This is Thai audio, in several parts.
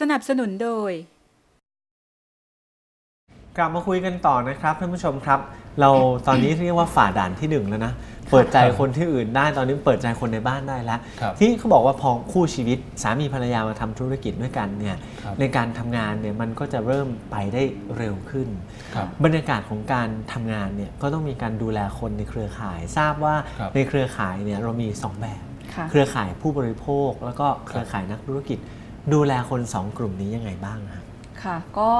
สนับสนุนโดย กลับมาคุยกันต่อนะครับท่านผู้ชมครับ เราตอนนี้เรียกว่าฝ่าด่านที่หนึ่งแล้วนะ เปิดใจคนที่อื่นได้ตอนนี้เปิดใจคนในบ้านได้แล้ว ครับที่เขาบอกว่าพอคู่ชีวิตสามีภรรยามาทำธุรกิจด้วยกันเนี่ยครับ ในการทำงานเนี่ยมันก็จะเริ่มไปได้เร็วขึ้น ครับ บรรยากาศของการทำงานเนี่ยก็ต้องมีการดูแลคนในเครือข่าย ทราบว่าครับ ในเครือข่ายเนี่ยเรามีสองแบบ ค่ะ เครือข่ายผู้บริโภค แล้วก็เครือข่ายนักธุรกิจ ดูแลคนสองกลุ่มนี้ยังไงบ้างฮะ ค่ะ ก็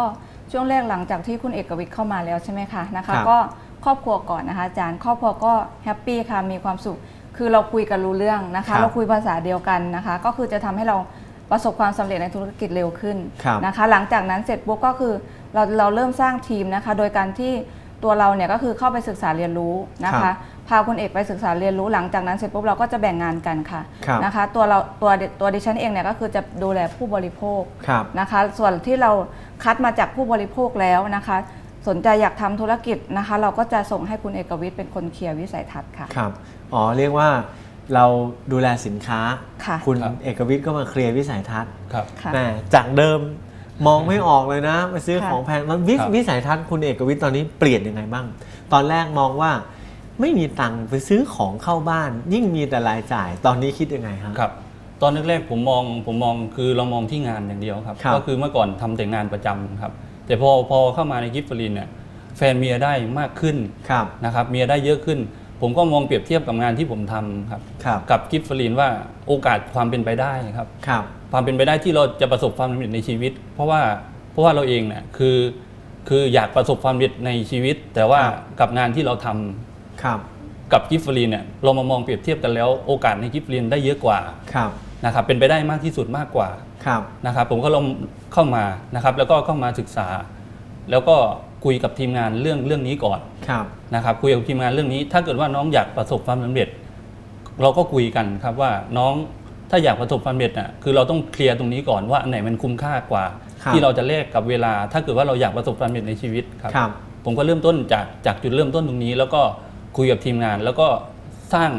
ช่วงแรกหลังจากที่คุณเอกวิทย์เข้ามาแล้วใช่ไหมคะนะครัคะ บ ก็ครอบครัวก่อนนะคะอาจารย์ครอบครัวก็แฮปปี้ค่ะมีความสุข คือเราคุยกันรู้เรื่องนะครัคะ บเราคุยภาษาเดียวกันนะคะ ก็คือจะทำให้เราประสบความสำเร็จในธุรกิจเร็วขึ้นครับนะคะ หลังจากนั้นเสร็จปุ๊บก็คือเราเราเริ่มสร้างทีมนะคะ โดยการที่ตัวเราเนี่ยก็คือเข้าไปศึกษาเรียนรู้นะครัคะ บ พาคุณเอกไปศึกษาเรียนรู้หลังจากนั้นเสร็จปุ๊บเราก็จะแบ่งงานกันค่ะครับนะคะตัวเราตัวตัวดิฉันเองเนี่ยก็คือจะดูแลผู้บริโภคครับนะคะ ส่วนที่เราคัดมาจากผู้บริโภคแล้วนะคะ สนใจอยากทำธุรกิจนะคะ เราก็จะส่งให้คุณเอกวิทย์เป็นคนเคลียร์วิสัยทัศน์ค่ะครับอ๋อเรียกว่าเราดูแลสินค้าค่ะคุณครับเอกวิทย์ก็มาเคลียร์วิสัยทัศน์ครับค่ะแหมจากเดิมมองไม่ออกเลยนะไปซื้อค่ะของแพงมันวิครับวิสัยทัศน์คุณเอกวิทย์ตอนนี้เปลี่ยนยังไงบ้าง ตอนแรกมองว่า ไม่มีตังค์ไปซื้อของเข้าบ้าน ยิ่งมีแต่รายจ่ายตอนนี้คิดยังไงฮะครับ ตอนแรกๆผมมองผมมองคือเรามองที่งานอย่างเดียวครับครับก็คือเมื่อก่อนทำแต่งานประจำครับ แต่พอพอเข้ามาในกิฟต์ฟลินเนี่ยแฟนเมียได้มากขึ้นครับนะครับเมียได้เยอะขึ้น ผมก็มองเปรียบเทียบกับงานที่ผมทำครับครับกับกิฟต์ฟลินว่าโอกาสความเป็นไปได้ครับครับความเป็นไปได้ที่เราจะประสบความสำเร็จในชีวิต เพราะว่าเพราะว่าเราเองเนี่ยคือคืออยากประสบความสำเร็จในชีวิต แต่ว่าครับกับงานที่เราทำ ครับกับกิฟต์ฟรีเนี่ยเรามามองเปรียบเทียบกันแล้วโอกาสในกิฟต์ฟรีได้เยอะกว่าครับนะครับเป็นไปได้มากที่สุดมากกว่าครับนะครับผมก็ลองเข้ามานะครับแล้วก็เข้ามาศึกษา แล้วก็คุยกับทีมงานเรื่องเรื่องนี้ก่อนครับนะครับคุยกับทีมงานเรื่องนี้ ถ้าเกิดว่าน้องอยากประสบความสำเร็จ เราก็คุยกันครับว่าน้องถ้าอยากประสบความสำเร็จน่ะคือเราต้องเคลียร์ตรงนี้ก่อนว่าอันไหนมันคุ้มค่ากว่าครับที่เราจะแลกกับเวลา ถ้าเกิดว่าเราอยากประสบความสำเร็จในชีวิตครับครับผมก็เริ่มต้นจากจากจุดเริ่มต้นตรงนี้แล้วก็ คุยกับทีมงาน แล้วก็สร้าง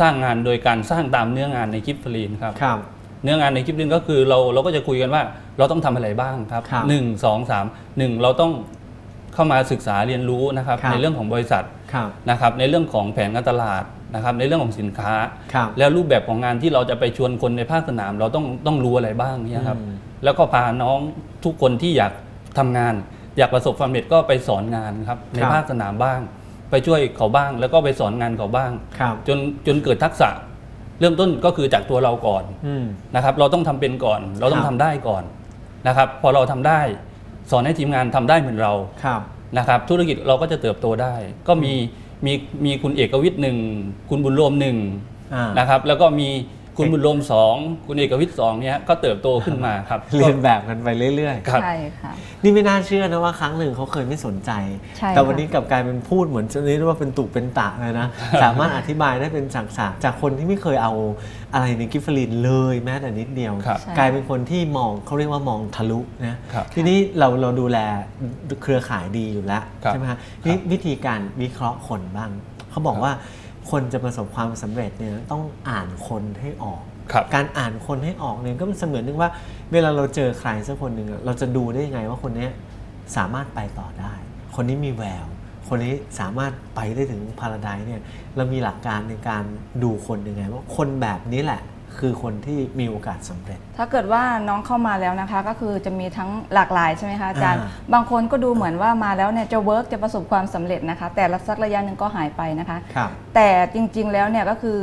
สร้างงานโดยการสร้างตามเนื้องานในคลิปฟรีนครับครับ เนื้องานในคลิปฟรีนก็คือเราเราก็จะคุยกันว่าเราต้องทำอะไรบ้างครับครับหนึ่งสองสามหนึ่งเราต้องเข้ามาศึกษาเรียนรู้นะครับครับ ในเรื่องของบริษัทครับนะครับในเรื่องของแผนการตลาดนะครับในเรื่องของสินค้า ครับ แล้วรูปแบบของงานที่เราจะไปชวนคนในภาคสนาม เราต้องต้องรู้อะไรบ้างเนี่ยครับอืม แล้วก็พาน้องทุกคนที่อยากทำงาน อยากประสบความสำเร็จก็ไปสอนงานครับในครับภาคสนามบ้าง ไปช่วยเขาบ้าง แล้วก็ไปสอนงานเขาบ้าง ครับ จนจนเกิดทักษะ เริ่มต้นก็คือจากตัวเราก่อนอืม นะครับ เราต้องทำเป็นก่อน เราต้อคงรับทำได้ก่อนนะครับ พอเราทำได้ สอนให้ทีมงานทำได้เหมือนเรา ครับ นะครับธุรกิจเราก็จะเติบโตได้ ก็มีมีมีคุณเอกวิทย์หนึ่งคุณบุญรวมหนึ่งอ่านะครับแล้วก็มี คุณบุญรวมสองคุณเอกวิทย์สองเนี่ยก็เติบโตขึ้นมาครับเรียนแบบกันไปเรื่อยครับใช่ค่ะๆนี่ไม่น่าเชื่อนะว่าครั้งหนึ่งเขาเคยไม่สนใจใช่แต่วันค่ะนี้กลับกลายเป็นพูดเหมือนจะนี้ว่าเป็นตุเป็นตะเลยนะ สามารถอธิบายได้เป็นฉากๆจากคนที่ไม่เคยเอาอะไรในกิฟฟลินเลยแม้แต่นิดเดียวครับใช่กลายเป็นคนที่มองเขาเรียกว่ามองทะลุนะครับทีนี้เราเราดูแลเครือข่ายดีอยู่แล้วครับใช่ไหมฮะนี่วิธีการวิเคราะห์คนบ้างเขาบอกว่า คนจะประสบความสำเร็จเนี่ยต้องอ่านคนให้ออกครับการอ่านคนให้ออกเนี่ยก็เป็นเสมือนนึงว่าเวลาเราเจอใครสักคนหนึ่งอะเราจะดูได้ยังไงว่าคนเนี้ยสามารถไปต่อได้ คนนี้มีแวว คนนี้สามารถไปได้ถึงพาราไดเนี่ยเรามีหลักการในการดูคนยังไง ว่าคนแบบนี้แหละ คือคนที่มีโอกาสสำเร็จ ถ้าเกิดว่าน้องเข้ามาแล้วนะคะ ก็คือจะมีทั้งหลากหลายใช่ไหมคะอาจารย์ อ่าบางคนก็ดูเหมือนว่ามาแล้วเนี่ยจะเวิร์กจะประสบความสำเร็จนะคะ แต่ละสักระยะหนึ่งก็หายไปนะคะ ครับ แต่จริงๆแล้วเนี่ยก็คือ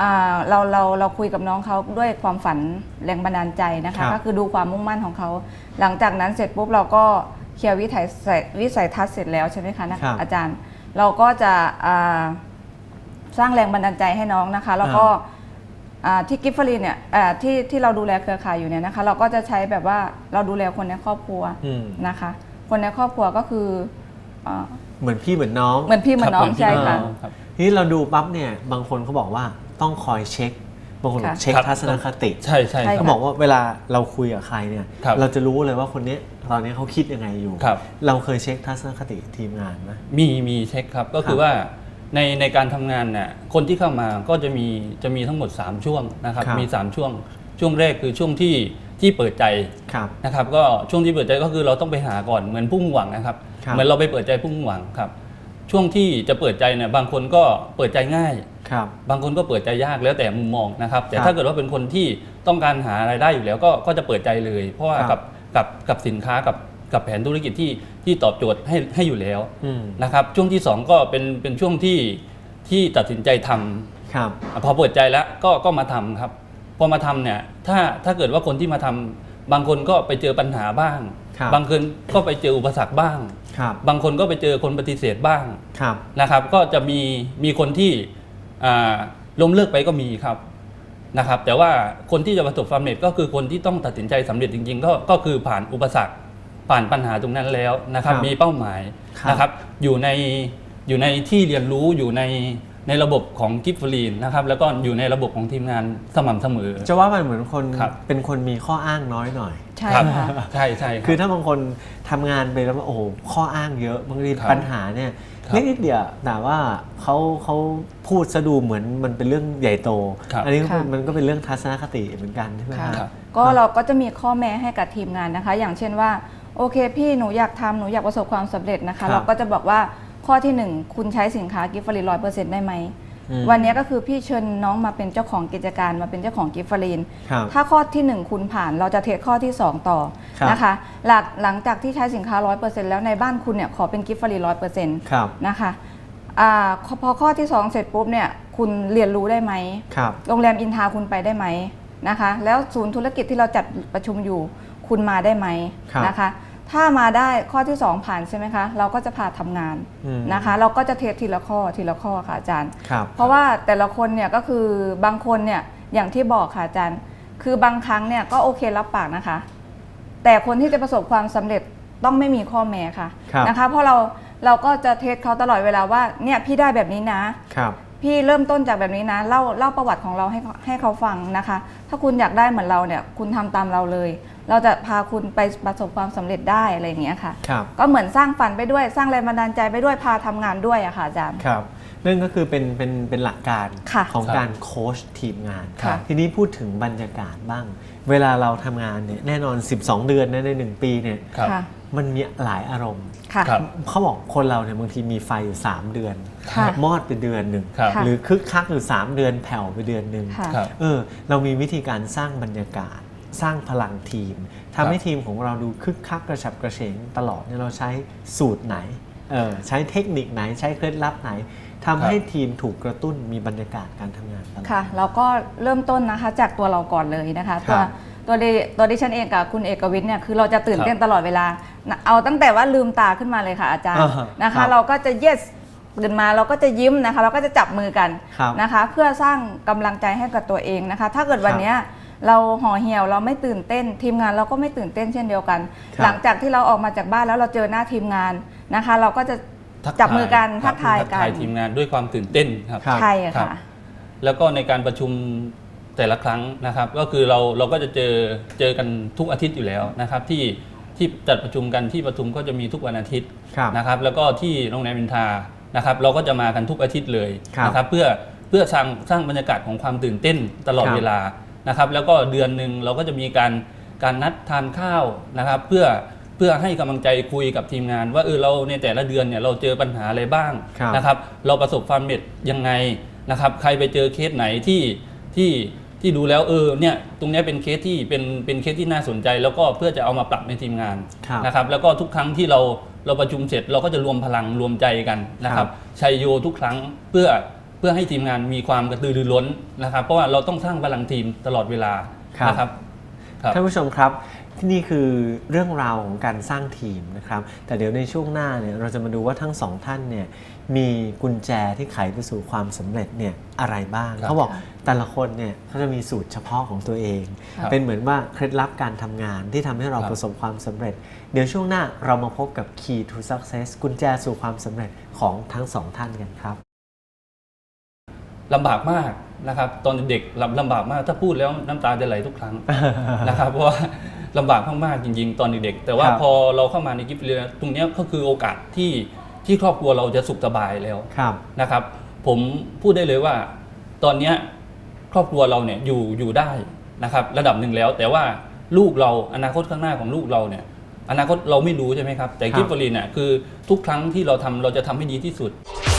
อ่าเราเราเราคุยกับน้องเขาด้วยความฝันแรงบันดาลใจนะครัคะ บก็คือดูความมุ่งมั่นของเขา หลังจากนั้นเสร็จปุ๊บเราก็เคลียร์วิสัยวิสัยทัศน์เสร็จแล้วใช่ไหมคะนะครับ อาจารย์ เราก็จะอ่าสร้างแรงบันดาลใจให้น้องนะคะ แล้วก็อ่า ที่กิฟฟรีเนี่ยอ่าที่ที่เราดูแลเครือข่ายอยู่เนี่ยนะคะ เราก็จะใช้แบบว่าเราดูแลคนในครอบครัวอืมนะคะ คนในครอบครัวก็คืออ่าเหมือนพี่เหมือนน้อง เหมือนพี่เหมือนน้องรับใช่ค่ะรับทีนี้เราดูปั๊บเนี่ยบางคนเขาบอกว่าต้องคอยเช็คบางคนบอกค่ะเช็คครับทัศนคติ ใช่ใช่ใช่คเขารับบอกว่าเวลาเราคุยกับใครเนี่ยครับเราจะรู้เลยว่าคนเนี้ยตอนนี้เขาคิดยังไงอยู่ครับเราเคยเช็คทัศนคติทีมงานไหมมีมีเช็คครับก็คือว่า ในในการทำงานเนี่ยคนที่เข้ามาก็จะมีจะมีทั้งหมด 3 ช่วงนะครับครับมี 3 ช่วง ช่วงแรกคือช่วงที่ที่เปิดใจครับนะครับก็ช่วงที่เปิดใจก็คือเราต้องไปหาก่อนเหมือนพุ่งหวังนะครับครับ เหมือนเราไปเปิดใจพุ่งหวังครับ ช่วงที่จะเปิดใจเนี่ยบางคนก็เปิดใจง่ายครับบางคนก็เปิดใจยากแล้วแต่มุมมองนะครับ แต่ครับถ้าเกิดว่าเป็นคนที่ต้องการหารายได้อยู่แล้วก็ก็จะเปิดใจเลย เพราะว่าครักับบกับกับสินค้ากับ กับแผนธุรกิจที่ที่ตอบโจทย์ให้ให้อยู่แล้วอืมนะครับช่วงที่สองก็เป็นเป็นช่วงที่ที่ตัดสินใจทำครับอะพอเปิดใจแล้วก็ก็มาทำครับ พอมาทำเนี่ยถ้าถ้าเกิดว่าคนที่มาทำบางคนก็ไปเจอปัญหาบ้างครับบางคนก็ไปเจออุปสรรคบ้างครับบางคนก็ไปเจอคนปฏิเสธบ้างครับนะครับ ก็จะมีมีคนที่อ่าล้มเลิกไปก็มีครับนะครับ แต่ว่าคนที่จะประสบความสำเร็จก็คือคนที่ต้องตัดสินใจสำเร็จจริง ๆ ก็ก็คือผ่านอุปสรรค ผ่านปัญหาตรงนั้นแล้วนะครับครับมีเป้าหมายครับนะครับอยู่ในอยู่ในที่เรียนรู้อยู่ในในระบบของกิฟฟรีนนะครับแล้วก็อยู่ในระบบของทีมงานสม่ำเสมอ จะว่ามันเหมือนคนครับเป็นคนมีข้ออ้างน้อยหน่อย ใช่ครับค่ะใช่ใช่รับคือถ้าบางคนทำงานไปแล้วโอ้โหข้ออ้างเยอะบางทีครับปัญหาเนี่ยครับเล็กนิดเดียวแต่ว่าเขาเขาพูดซะดูเหมือนมันเป็นเรื่องใหญ่โตครับอันนี้ก็ค่ะมันก็เป็นเรื่องทัศนคติเหมือนกันใช่ไหมค่ะฮะครับก็เราก็จะมีข้อแม้ให้กับทีมงานนะคะ อย่างเช่นว่า โอเค พี่หนูอยากทำหนูอยากประสบความสำเร็จนะครัคะ บเราก็จะบอกว่าข้อที่หนึ่งคุณใช้สินค้ากิฟต์ฟรีร้อยเปอร์เซ็นต์ได้ไหม อืมวันนี้ก็คือพี่เชิญน้องมาเป็นเจ้าของกิจการมาเป็นเจ้าของกิฟต์ฟรีน ครับถ้าข้อที่1 คุณผ่านเราจะเทรดข้อที่ 2 ต่อครับ นะคะ หลังหลังจากที่ใช้สินค้า 100%แล้วในบ้านคุณเนี่ยขอเป็นกิฟต์ฟรีร้อยเปอร์เซ็นต์ครับนะคะอ่าพอข้อที่ 2 เสร็จปุ๊บเนี่ยคุณเรียนรู้ได้ไหม ครับ โรงแรมอินทาคุณไปได้ไหมนะคะ แล้วศูนย์ธุรกิจที่เราจัดประชุมอยู่คุณมาได้ไหมครับนะคะ ถ้ามาได้ข้อที่ 2 ผ่านใช่ไหมคะ เราก็จะพาทำงานอืมนะคะ เราก็จะเทสทีละข้อทีละข้อค่ะอาจารย์ครับเพราะว่าแต่ละคนเนี่ยก็คือบางคนเนี่ยอย่างที่บอกค่ะอาจารย์ คือบางครั้งเนี่ยก็โอเครับปากนะคะ แต่คนที่จะประสบความสำเร็จต้องไม่มีข้อแม้ค่ะครับนะคะ เพราะเราเราก็จะเทสเขาตลอดเวลาว่าเนี่ยพี่ได้แบบนี้นะครับ พี่เริ่มต้นจากแบบนี้นะเล่าเล่าประวัติของเราให้เขาให้เขาฟังนะคะ ถ้าคุณอยากได้เหมือนเราเนี่ยคุณทำตามเราเลย เราจะพาคุณไปประสบความสำเร็จได้อะไรอย่างเงี้ยค่ะครับก็เหมือนสร้างฝันไปด้วยสร้างแรงบันดาลใจไปด้วยพาทำงานด้วยอะค่ะอาจารย์ครับ นั่นก็คือเป็นเป็นเป็นหลักการค่ะของครับการโค้ชทีมงานค่ะทีนี้พูดถึงบรรยากาศบ้าง เวลาเราทำงานเนี่ยแน่นอน 12 เดือนนะใน1ปีเนี่ยครับค่ะมันมีหลายอารมณ์ค่ะครับเขาบอกคนเราเนี่ยบางทีมีไฟอยู่ 3 เดือนค่ะมอดไปเดือนหนึ่งครับค่ะหรือคึกคักอยู่ 3 เดือนแผ่วไปเดือนหนึ่งค่ะครับเออเรามีวิธีการสร้างบรรยากาศ สร้างพลังทีมทำให้ทีมของเราดูคึกคักกระฉับกระเฉงตลอดเนี่ยเราใช้สูตรไหนเออใช้เทคนิคไหนใช้เคล็ดลับไหนทำให้ทีมถูกกระตุ้นมีบรรยากาศการทำงานตลอด ค่ะ เราก็เริ่มต้นนะคะจากตัวเราก่อนเลยนะคะครัตัวบตัวดิตัวดิฉันเองกับคุณเอกวิทย์เนี่ยคือเราจะตื่นครับเต้นตลอดเวลานะเอาตั้งแต่ว่าลืมตาขึ้นมาเลยค่ะอาจารย์อ่าฮะนะครัคะ บเราก็จะ yes ตื่นมาเราก็จะยิ้มนะคะ เราก็จะจับมือกันครับนะคะ เพื่อสร้างกำลังใจให้กับตัวเองนะคะ ถ้าเกิดวันเนี้ย เราห่อเหี่ยวเราไม่ตื่นเต้น ทีมงานเราก็ไม่ตื่นเต้นเช่นเดียวกัน ครับ หลังจากที่เราออกมาจากบ้านแล้วเราเจอหน้าทีมงานนะคะ เราก็จะทักจับมือกันครัทักทายกันทีมงานด้วยความตื่นเต้นครับ ครับ ใช่ครัค่ะ บ แล้วก็ในการประชุมแต่ละครั้งนะครับ ก็คือเราเราก็จะเจอเจอกันทุกอาทิตย์อยู่แล้วนะครับ ที่ที่จัดประชุมกันที่ประชุมก็จะมีทุกวันอาทิตย์ครับนะครับ แล้วก็ที่โรงแรมอินทรานะครับ เราก็จะมากันทุกอาทิตย์เลยครับนะครับ เพื่อเพื่อสร้างสร้างบรรยากาศของความตื่นเต้นตลอดครับ เวลา นะครับแล้วก็เดือนหนึ่งเราก็จะมีการการนัดทานข้าวนะครับ เพื่อเพื่อให้กำลังใจคุยกับทีมงาน ว่าเออเราในแต่ละเดือนเนี่ยเราเจอปัญหาอะไรบ้างครับนะครับ เราประสบความสำเร็จยังไงนะครับ ใครไปเจอเคสไหนที่ที่ที่ดูแล้วเออเนี่ยตรงเนี้ยเป็นเคสที่เป็นเป็นเคสที่น่าสนใจ แล้วก็เพื่อจะเอามาปรับในทีมงานครับนะครับแล้วก็ทุกครั้งที่เราเราประชุมเสร็จ เราก็จะรวมพลังรวมใจกันนะครับชัยโยทุกครั้งเพื่อเพื่อให้ทีมงานมีความกระตือรือร้นนะครับ เพราะว่าเราต้องสร้างพลังทีมตลอดเวลาครับ นะครับ ครับ ท่านผู้ชมครับที่นี่คือเรื่องราวของการสร้างทีมนะครับ แต่เดี๋ยวในช่วงหน้าเนี่ยเราจะมาดูว่าทั้งสองท่านเนี่ยมีกุญแจที่ไขไปสู่ความสำเร็จเนี่ยอะไรบ้าง ครับเขาบอกแต่ละคนเนี่ยเขาจะมีสูตรเฉพาะของตัวเอง ครับเป็นเหมือนว่าเคล็ดลับการทำงานที่ทำให้เราครับ ประสบความสำเร็จ เดี๋ยวช่วงหน้าเรามาพบกับ Key to Success กุญแจสู่ความสำเร็จของทั้งสองท่านกันครับ ลำบากมากนะครับ ตอนเด็กๆลำลำบากมาก ถ้าพูดแล้วน้ำตาจะไหลทุกครั้งนะครับ เพราะว่าลำบากมากๆจริง ๆ ตอนเด็กๆแต่ว่าครับพอเราเข้ามาในกิฟต์เรียนตรงเนี้ยก็คือโอกาสที่ที่ครอบครัวเราจะสุขสบายแล้วครับนะครับ ผมพูดได้เลยว่า ตอนเนี้ยครอบครัวเราเนี่ยอยู่อยู่ได้นะครับ ระดับหนึ่งแล้ว แต่ว่าลูกเราอนาคตข้างหน้าของลูกเราเนี่ยอนาคตเราไม่รู้ใช่ไหมครับ แต่ครับกิฟฟรีนเนี่ยคือทุกครั้งที่เราทำเราจะทำให้ดีที่สุด「